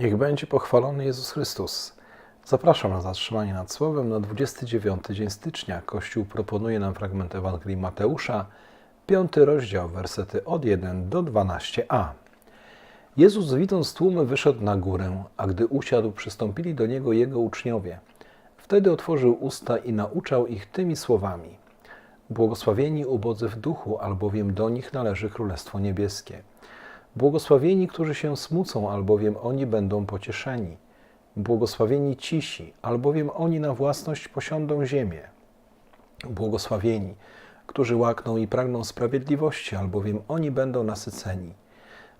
Niech będzie pochwalony Jezus Chrystus. Zapraszam na zatrzymanie nad Słowem. Na 29 dzień stycznia Kościół proponuje nam fragment Ewangelii Mateusza, 5 rozdział, wersety od 1 do 12a. Jezus, widząc tłumy, wyszedł na górę, a gdy usiadł, przystąpili do niego jego uczniowie. Wtedy otworzył usta i nauczał ich tymi słowami. Błogosławieni ubodzy w duchu, albowiem do nich należy Królestwo Niebieskie. Błogosławieni, którzy się smucą, albowiem oni będą pocieszeni. Błogosławieni cisi, albowiem oni na własność posiądą ziemię. Błogosławieni, którzy łakną i pragną sprawiedliwości, albowiem oni będą nasyceni.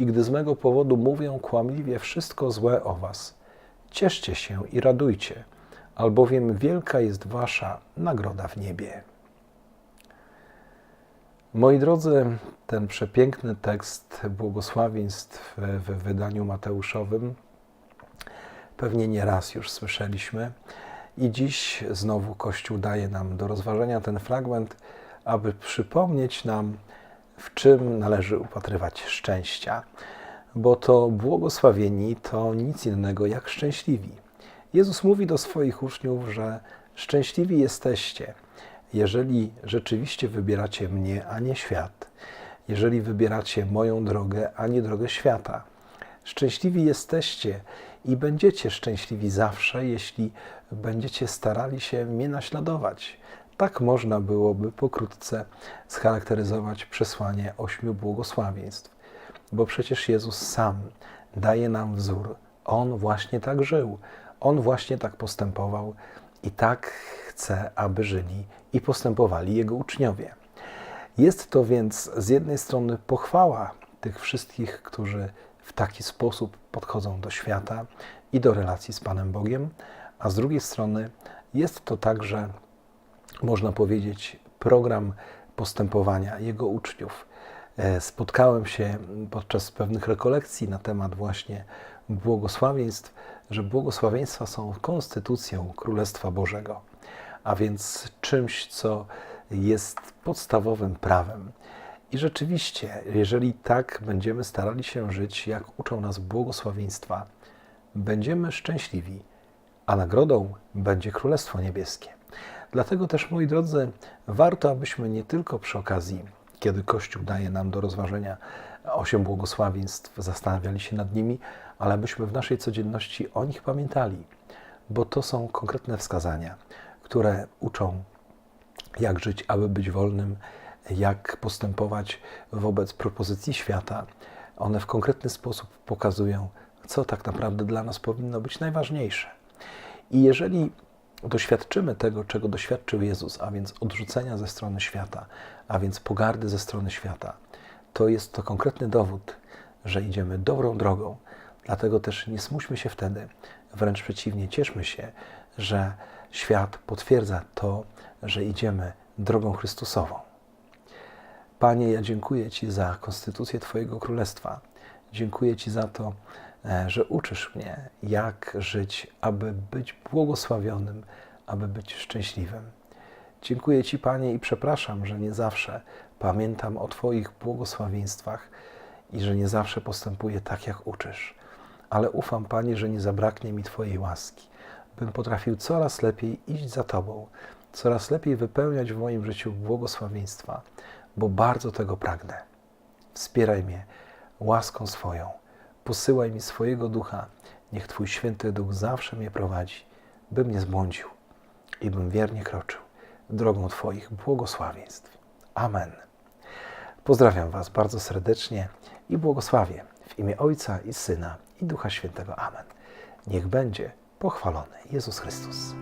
i gdy z mego powodu mówią kłamliwie wszystko złe o was. Cieszcie się i radujcie, albowiem wielka jest wasza nagroda w niebie. Moi drodzy, ten przepiękny tekst błogosławieństw w wydaniu Mateuszowym pewnie nie raz już słyszeliśmy i dziś znowu Kościół daje nam do rozważenia ten fragment, aby przypomnieć nam, w czym należy upatrywać szczęścia, bo to błogosławieni to nic innego jak szczęśliwi. Jezus mówi do swoich uczniów, że szczęśliwi jesteście, jeżeli rzeczywiście wybieracie mnie, a nie świat, jeżeli wybieracie moją drogę, a nie drogę świata. Szczęśliwi jesteście i będziecie szczęśliwi zawsze, jeśli będziecie starali się mnie naśladować. Tak można byłoby pokrótce scharakteryzować przesłanie ośmiu błogosławieństw, bo przecież Jezus sam daje nam wzór. On właśnie tak żył, on właśnie tak postępował i tak chce, aby żyli i postępowali Jego uczniowie. Jest to więc z jednej strony pochwała tych wszystkich, którzy w taki sposób podchodzą do świata i do relacji z Panem Bogiem, a z drugiej strony jest to także, można powiedzieć, program postępowania Jego uczniów. E, spotkałem się podczas pewnych rekolekcji na temat właśnie błogosławieństw, że błogosławieństwa są konstytucją Królestwa Bożego, a więc czymś, co jest podstawowym prawem. I rzeczywiście, jeżeli tak będziemy starali się żyć, jak uczą nas błogosławieństwa, będziemy szczęśliwi, a nagrodą będzie Królestwo Niebieskie. Dlatego też, moi drodzy, warto, abyśmy nie tylko przy okazji, kiedy Kościół daje nam do rozważenia osiem błogosławieństw, zastanawiali się nad nimi, ale abyśmy w naszej codzienności o nich pamiętali, bo to są konkretne wskazania, które uczą, jak żyć, aby być wolnym, jak postępować wobec propozycji świata. One w konkretny sposób pokazują, co tak naprawdę dla nas powinno być najważniejsze. I jeżeli doświadczymy tego, czego doświadczył Jezus, a więc odrzucenia ze strony świata, a więc pogardy ze strony świata, to jest to konkretny dowód, że idziemy dobrą drogą. Dlatego też nie smućmy się wtedy, wręcz przeciwnie, cieszmy się, że świat potwierdza to, że idziemy drogą Chrystusową. Panie, ja dziękuję Ci za konstytucję Twojego Królestwa. Dziękuję Ci za to, że uczysz mnie, jak żyć, aby być błogosławionym, aby być szczęśliwym. Dziękuję Ci, Panie, i przepraszam, że nie zawsze pamiętam o Twoich błogosławieństwach i że nie zawsze postępuję tak, jak uczysz. Ale ufam, Panie, że nie zabraknie mi Twojej łaski, bym potrafił coraz lepiej iść za Tobą, coraz lepiej wypełniać w moim życiu błogosławieństwa, bo bardzo tego pragnę. Wspieraj mnie łaską swoją, posyłaj mi swojego ducha, niech Twój święty duch zawsze mnie prowadzi, bym nie zbłądził i bym wiernie kroczył drogą Twoich błogosławieństw. Amen. Pozdrawiam Was bardzo serdecznie i błogosławię w imię Ojca i Syna i Ducha Świętego. Amen. Niech będzie pochwalony Jezus Chrystus.